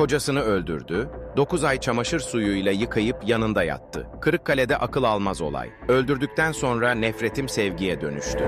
Kocasını öldürdü, 9 ay çamaşır suyuyla yıkayıp yanında yattı. Kırıkkale'de akıl almaz olay. Öldürdükten sonra nefretim sevgiye dönüştü.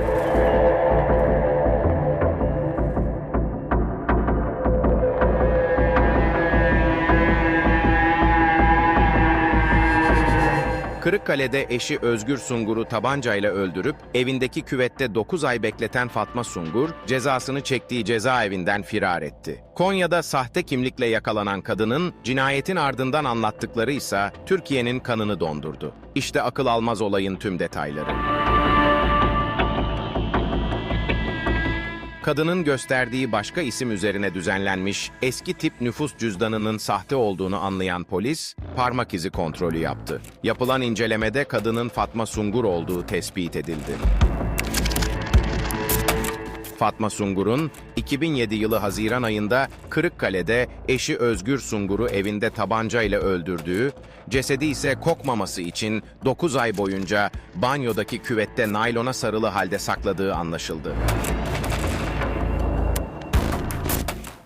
Kırıkkale'de eşi Özgür Sungur'u tabancayla öldürüp evindeki küvette 9 ay bekleten Fatma Sungur, cezasını çektiği cezaevinden firar etti. Konya'da sahte kimlikle yakalanan kadının cinayetin ardından anlattıkları ise Türkiye'nin kanını dondurdu. İşte akıl almaz olayın tüm detayları. Kadının gösterdiği başka isim üzerine düzenlenmiş eski tip nüfus cüzdanının sahte olduğunu anlayan polis, parmak izi kontrolü yaptı. Yapılan incelemede kadının Fatma Sungur olduğu tespit edildi. Fatma Sungur'un 2007 yılı Haziran ayında Kırıkkale'de eşi Özgür Sungur'u evinde tabancayla öldürdüğü, cesedi ise kokmaması için 9 ay boyunca banyodaki küvette naylona sarılı halde sakladığı anlaşıldı.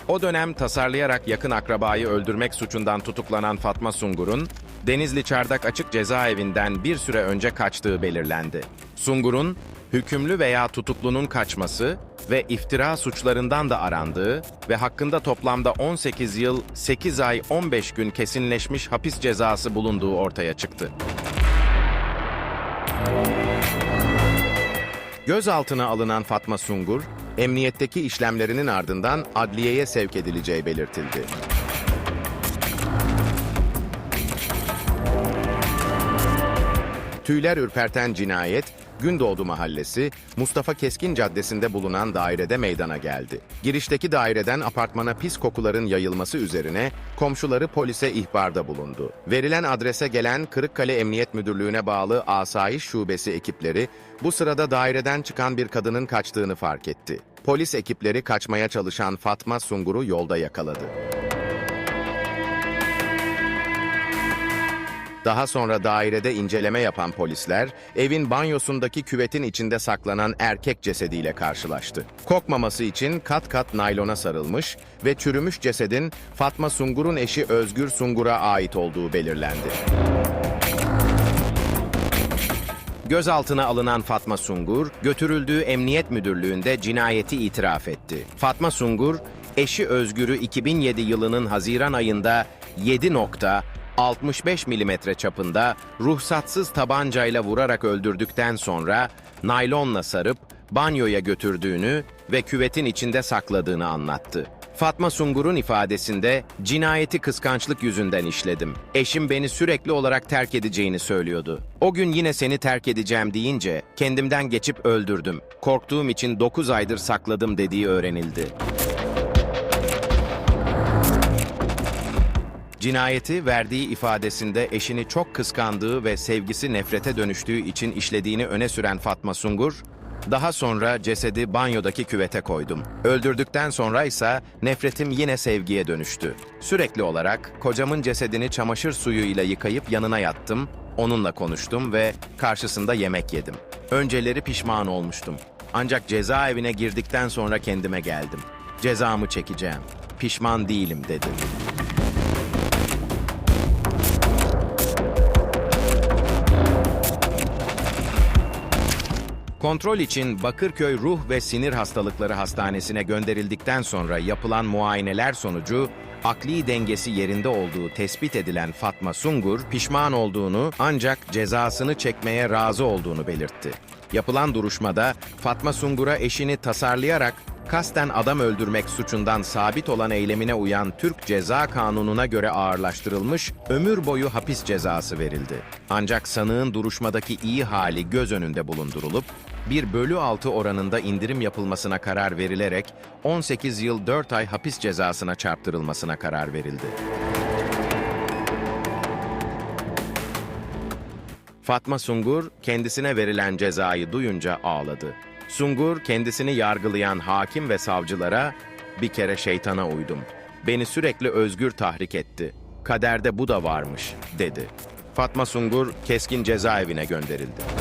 O dönem tasarlayarak yakın akrabayı öldürmek suçundan tutuklanan Fatma Sungur'un, Denizli Çardak Açık Cezaevinden bir süre önce kaçtığı belirlendi. Sungur'un, hükümlü veya tutuklunun kaçması ve iftira suçlarından da arandığı ve hakkında toplamda 18 yıl 8 ay 15 gün kesinleşmiş hapis cezası bulunduğu ortaya çıktı. Gözaltına alınan Fatma Sungur, emniyetteki işlemlerinin ardından adliyeye sevk edileceği belirtildi. Tüyler ürperten cinayet, Gündoğdu Mahallesi, Mustafa Keskin Caddesi'nde bulunan dairede meydana geldi. Girişteki daireden apartmana pis kokuların yayılması üzerine komşuları polise ihbarda bulundu. Verilen adrese gelen Kırıkkale Emniyet Müdürlüğü'ne bağlı Asayiş Şubesi ekipleri bu sırada daireden çıkan bir kadının kaçtığını fark etti. Polis ekipleri kaçmaya çalışan Fatma Sungur'u yolda yakaladı. Daha sonra dairede inceleme yapan polisler, evin banyosundaki küvetin içinde saklanan erkek cesediyle karşılaştı. Kokmaması için kat kat naylona sarılmış ve çürümüş cesedin Fatma Sungur'un eşi Özgür Sungur'a ait olduğu belirlendi. Gözaltına alınan Fatma Sungur, götürüldüğü emniyet müdürlüğünde cinayeti itiraf etti. Fatma Sungur, eşi Özgür'ü 2007 yılının Haziran ayında 7 nokta 65 milimetre çapında ruhsatsız tabancayla vurarak öldürdükten sonra naylonla sarıp banyoya götürdüğünü ve küvetin içinde sakladığını anlattı. Fatma Sungur'un ifadesinde cinayeti kıskançlık yüzünden işledim. Eşim beni sürekli olarak terk edeceğini söylüyordu. O gün yine seni terk edeceğim deyince kendimden geçip öldürdüm. Korktuğum için 9 aydır sakladım dediği öğrenildi. Cinayeti verdiği ifadesinde eşini çok kıskandığı ve sevgisi nefrete dönüştüğü için işlediğini öne süren Fatma Sungur, daha sonra cesedi banyodaki küvete koydum. Öldürdükten sonra ise nefretim yine sevgiye dönüştü. Sürekli olarak kocamın cesedini çamaşır suyuyla yıkayıp yanına yattım, onunla konuştum ve karşısında yemek yedim. Önceleri pişman olmuştum. Ancak cezaevine girdikten sonra kendime geldim. Cezamı çekeceğim. Pişman değilim dedi. Kontrol için Bakırköy Ruh ve Sinir Hastalıkları Hastanesi'ne gönderildikten sonra yapılan muayeneler sonucu akli dengesi yerinde olduğu tespit edilen Fatma Sungur pişman olduğunu ancak cezasını çekmeye razı olduğunu belirtti. Yapılan duruşmada Fatma Sungur'a eşini tasarlayarak kasten adam öldürmek suçundan sabit olan eylemine uyan Türk Ceza Kanunu'na göre ağırlaştırılmış ömür boyu hapis cezası verildi. Ancak sanığın duruşmadaki iyi hali göz önünde bulundurulup 1 bölü 6 oranında indirim yapılmasına karar verilerek 18 yıl 4 ay hapis cezasına çarptırılmasına karar verildi. Fatma Sungur kendisine verilen cezayı duyunca ağladı. Sungur kendisini yargılayan hakim ve savcılara bir kere şeytana uydum. Beni sürekli özgür tahrik etti. Kaderde bu da varmış dedi. Fatma Sungur keskin cezaevine gönderildi.